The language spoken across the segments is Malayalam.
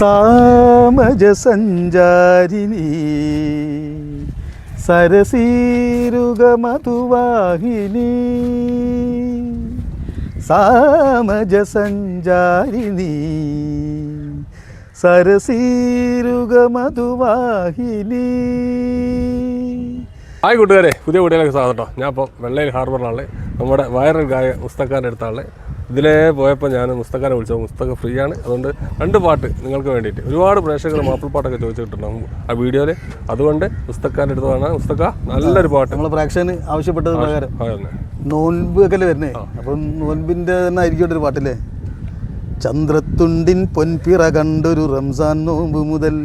സാമജ സരസീരുഗമധുവാഹിനി. സരസീരുക മധുവാഹിനി സാമജ സഞ്ചാരിണി സരസീരുക മധുവാഹിനി ഹായ് കൂട്ടുകാരെ പുതിയ വീഡിയോയിലേക്ക് സ്വാഗതം കേട്ടോ. ഞാൻ ഇപ്പോൾ വെള്ളയിൽ ഹാർബറിലാണ്. നമ്മുടെ വൈറൽ ഗായ മുസ്തഖാന്റെ അടുത്താണ്. ഇതിലേ പോയപ്പോൾ ഞാൻ മുസ്തഖാനെ വിളിച്ചത് മുസ്തക ഫ്രീ ആണ്. അതുകൊണ്ട് രണ്ട് പാട്ട് നിങ്ങൾക്ക് വേണ്ടിയിട്ട്. ഒരുപാട് പ്രേക്ഷകർ മാപ്പിൾ പാട്ടൊക്കെ ചോദിച്ചിട്ടുണ്ടാവും ആ വീഡിയോയിൽ അതുകൊണ്ട് മുസ്തഖാന്റെ അടുത്താണ് മുസ്തഖ നല്ലൊരു പാട്ട്. നമ്മൾ പ്രേക്ഷകന് ആവശ്യപ്പെട്ടത് പ്രകാരം. നോൻപ് ഒക്കെ വരുന്നേ? അപ്പം നോൻപിന്റെ തന്നെ ആയിരിക്കും ഒരു പാട്ടില്ലേ? ചന്ദ്രത്തുണ്ടിൻ പൊൻപിറ കണ്ടൊരു റംസാൻ നോമ്പ് മുതൽ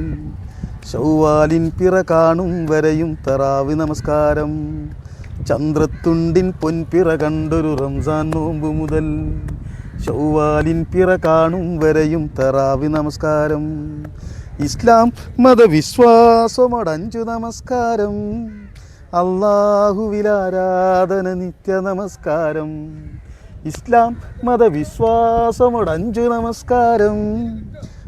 ശൗവാലിൻ പിറ കാണും വരെയും തറാവ് നമസ്കാരം. ചന്ദ്രത്തുണ്ടിൻ പൊൻപിറ കണ്ടൊരു റംസാൻ നോമ്പ് മുതൽ ശൗവാലിൻ പിറ കാണും വരെയും തറാവ് നമസ്കാരം. ഇസ്ലാം മതവിശ്വാസമടഞ്ചു നമസ്കാരം. അള്ളാഹുവിലാരാധന നിത്യ നമസ്കാരം. ഇസ്ലാം മതവിശ്വാസമടഞ്ചു നമസ്കാരം.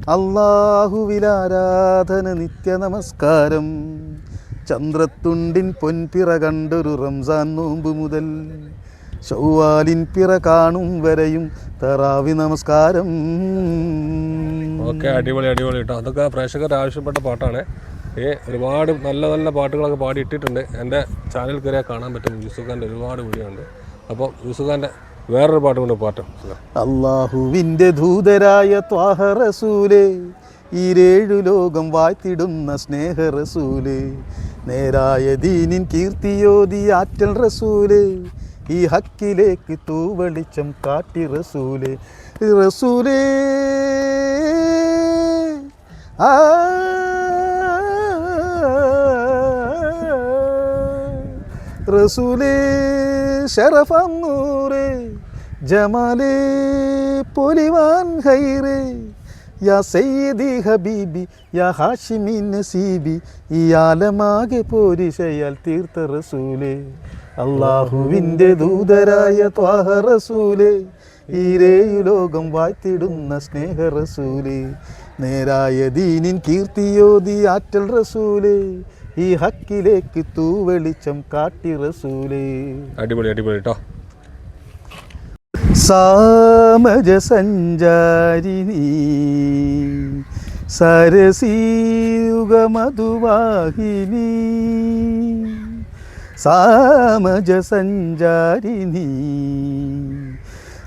അള്ളാഹുവിലാരാധന നിത്യ നമസ്കാരം. ചന്ദ്രത്തുണ്ടിൻ പൊൻപിറ കണ്ടൊരു റംസാൻ നോമ്പ് മുതൽ ശൗവാലിൻ പിറ കാണും വരെയും തറാവി നമസ്കാരം. ഓക്കെ അടിപൊളി അടിപൊളി കേട്ടോ. അതൊക്കെ പ്രേക്ഷകർ ആവശ്യപ്പെട്ട പാട്ടാണ്. ഏ ഒരുപാട് നല്ല നല്ല പാട്ടുകളൊക്കെ പാടി ഇട്ടിട്ടുണ്ട് എന്റെ ചാനൽ കയറിയാൽ കാണാൻ പറ്റും. യൂസുഖാന്റെ ഒരുപാട് വീഡിയോ ഉണ്ട് അപ്പോൾ യൂസുഖാന്റെ വേറൊരു പാട്ട്. കൊണ്ട് പാട്ട് അള്ളാഹുവിന്റെ ദൂതരായ ത്വാഹ റസൂലേ ഈരേഴു ലോകം വാഴ്ത്തിടുന്ന സ്നേഹ റസൂലേ നേരായ ദീനിൻ കീർത്തിയോതി ആറ്റൽ റസൂലേ ഈ ഹക്കിലേക്ക് തൂവെളിച്ചം കാട്ടി റസൂലേ. റസൂലേ. ആ. റസൂലേ ഷറഫം നൂറേ ജമാലേ പൊലിവാൻ ഹൈറേ യാ സയ്യിദി ഹബീബി യാ ഹാഷിമി നസീബി ഈ ആലമാകെ പോരിശയാൽ തീർത്ത റസൂലേ. അള്ളാഹുവിന്റെ ദൂതരായ ത്വാഹ റസൂലേ ഈരേയു ലോകം വാഴ്ത്തിടുന്ന സ്നേഹ റസൂലേ നേരായ ദീനിൻ കീർത്തിയോതി ആറ്റൽ റസൂലേ ഈ ഹക്കിലേക്ക് തൂവെളിച്ചം കാട്ടി റസൂലേ. അടിപൊളി അടിപൊളി കേട്ടോ സാമജ സഞ്ചാരിണി സരസീയുഗ മധുവാഹിനി സാമജ സഞ്ചാരിണി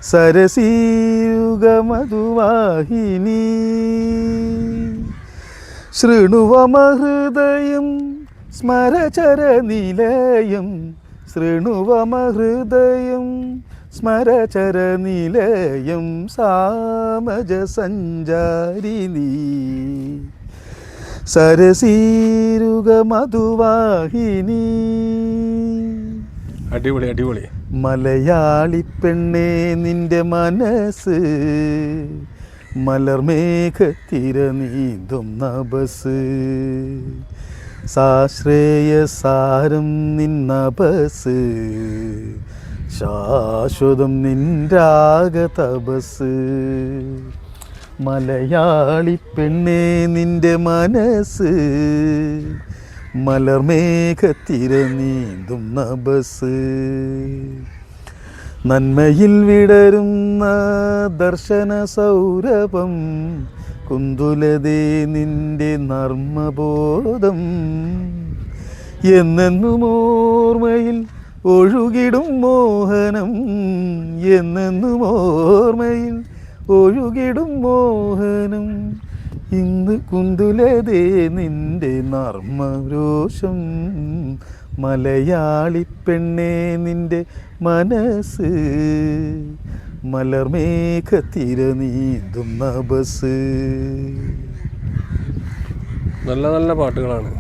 സരസീയുഗ മധുവാഹിനി ശൃണുവമഹൃദയം സ്മരചരനിലയം. ശൃണുവമഹൃദയം സ്മരചരനിലയം സാമജ സഞ്ചാരിണി സരസീരുക മധുവാഹിനി അടിപൊളി അടിപൊളി. മലയാളി പെണ്ണേ നിന്റെ മനസ്സ് മലർമേഘത്തിര നീന്തുന്ന ബസ്. സാശ്രേയ സാരം നിന്നബസ് ശാശ്വതം നിൻരാഗ തപസ്. മലയാളി പെണ്ണേ നിന്റെ മനസ്സ് മലർമേഘത്തിര നീന്തും നന്മയിൽ വിടരുന്ന ദർശന സൗരഭം കുന്തുലതേ നിന്റെ നർമ്മബോധം. എന്നെന്നും ഓർമ്മയിൽ ഒഴുകിടും മോഹനം എന്നെന്നും ഓർമ്മയിൽ ഒഴുകിടും മോഹനം. ഇന്ന് കുന്തുലതേ നിന്റെ നർമ്മരോഷം. മലയാളി പെണ്ണേ നിന്റെ മനസ്സ്. മലർമേഘത്തിര നീന്തുന്ന ബസ്. നല്ല നല്ല പാട്ടുകളാണ്.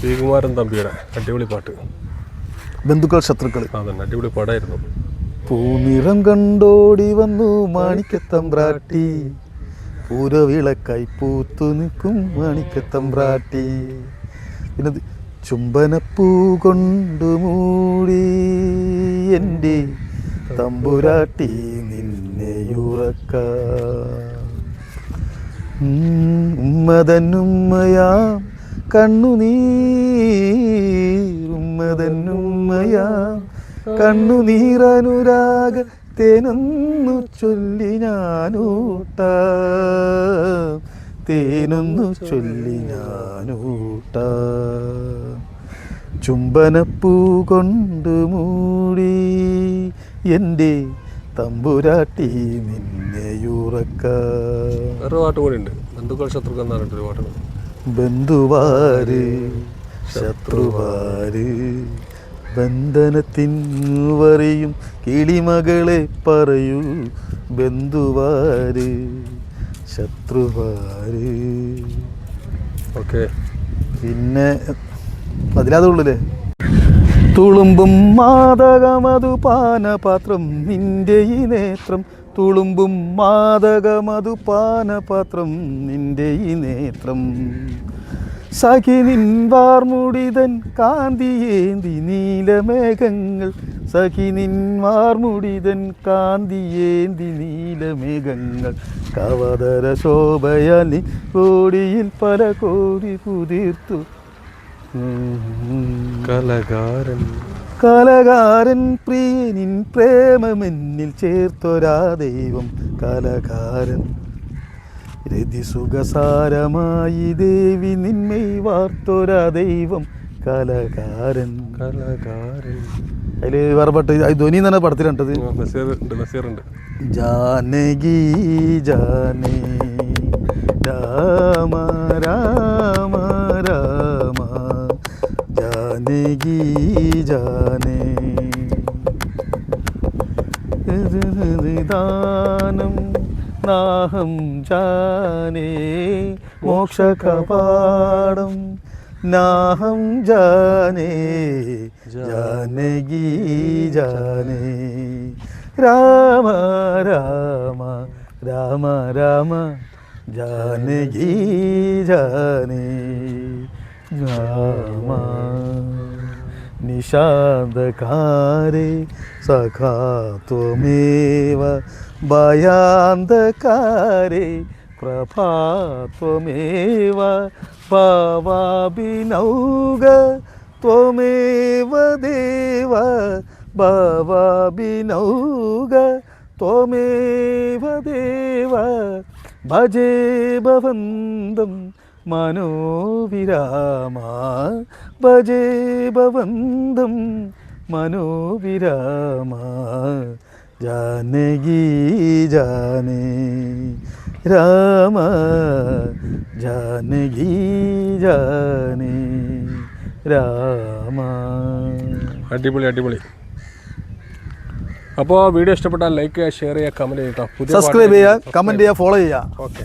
ശ്രീകുമാരൻ തമ്പിയുടെ അടിപൊളി പാട്ട്. ബന്ധുക്കൾ ശത്രുക്കൾ അതന്നെ അടിപൊളി പാടായിരുന്നു. പൂനിറം കണ്ടോടി വന്നു മാണിക്കത്തമ്പ്രാട്ടി പൂരവിളക്കായി പൂത്തു നിൽക്കും മണിക്കത്തമ്പ്രാട്ടി പിന്നെ ചുംബനപ്പൂ കൊണ്ടു മൂടി. എന്റെ തമ്പുരാട്ടി നിന്നെയുറക്ക ഉം, ഉമ്മതന്നുമ്മയാം കണ്ണുനീറുമ്മതന്നുമ്മയാം കണ്ണുനീറനുരാഗ തേനൊന്നു ചൊല്ലി ഞാനൂട്ട. തേനൊന്നു ചൊല്ലി ഞാനൂട്ട. ചുംബനപ്പൂ കൊണ്ട് മൂടി എന്റെ തമ്പുരാട്ടി നിന്നെയുറക്ക വേറെ പാട്ട് കൂടി ഉണ്ട്. ബന്ധുക്കൾ ശത്രുക്കൾ എന്ന് പറഞ്ഞിട്ട് ഒരു പാട്ടുണ്ട്. ബന്ധുവാര് ശത്രുവാര്. ബന്ധനത്തിൻ വറിയും കിളിമകളെ പറയൂ ബന്ധുവാര് ശത്രുവാര്. ഓക്കെ. പിന്നെ അതിലാതെ ഉള്ളില്ലേ തുളുമ്പും മാതകമതു പാനപാത്രം നിന്റെ ഈ നേത്രം. തുളുമ്പും മാതകമതു പാനപാത്രം നിന്റെ ഈ നേത്രം. സഖി നിൻവാർമുടിതൻ കാന്തിയേന്തി നീലമേഘങ്ങൾ. സഖി നിൻവാർമുടിതൻ കാന്തിയേന്തി നീലമേഘങ്ങൾ. കവതര ശോഭയാലി കോടിയിൽ പല കോടി പുതിർത്തു കലകാരൻ. കലകാരൻ പ്രിയനിൻ പ്രേമമെന്നിൽ ചേർത്തൊരാ ദൈവം കലകാരൻ. രതിസുഖസാരമായി ദേവി നിന്മൈ വാർത്തൊരാ ദൈവം. കലകാരൻ. കലകാരൻ. അതിൽ വേറെ പാട്ട് ധ്വനി തന്നെ പടത്തിലുണ്ടത് ജാനകി ജാനേ. രാമ രാമ രാമ. ജാനകി ജാനേ. ദാനം. നാഹം ജാനേ മോക്ഷകപാടം നാഹം ജാനേ ജാനകി ജാനേ. രാമ രാമ രാമ രാമ ജാനകി ജാനേ. രാമ നിഷാദകാരേ സഖാ ത്വമേവ ഭയാന്തകാരെ പ്രഭാത്വമേവ ഭാവാഭിനൗക ത്വമേവ ദേവ ഭാവാഭിനൗക ത്വമേവ ദേവ ഭജേ ഭവന്തം മനോവിരാമ ഭജേ ഭവന്തം മനോവിരാമ. ജാനകി ജാനേ രാമ ജാനകി ജാനേ രാമ. അടിപൊളി അടിപൊളി. അപ്പോൾ വീഡിയോ ഇഷ്ടപ്പെട്ടാൽ ലൈക്ക് ചെയ്യുക ഷെയർ ചെയ്യുക കമന്റ് ചെയ്യുക. സബ്സ്ക്രൈബ് ചെയ്യുക കമന്റ് ചെയ്യുക ഫോളോ ചെയ്യുക. ഓക്കെ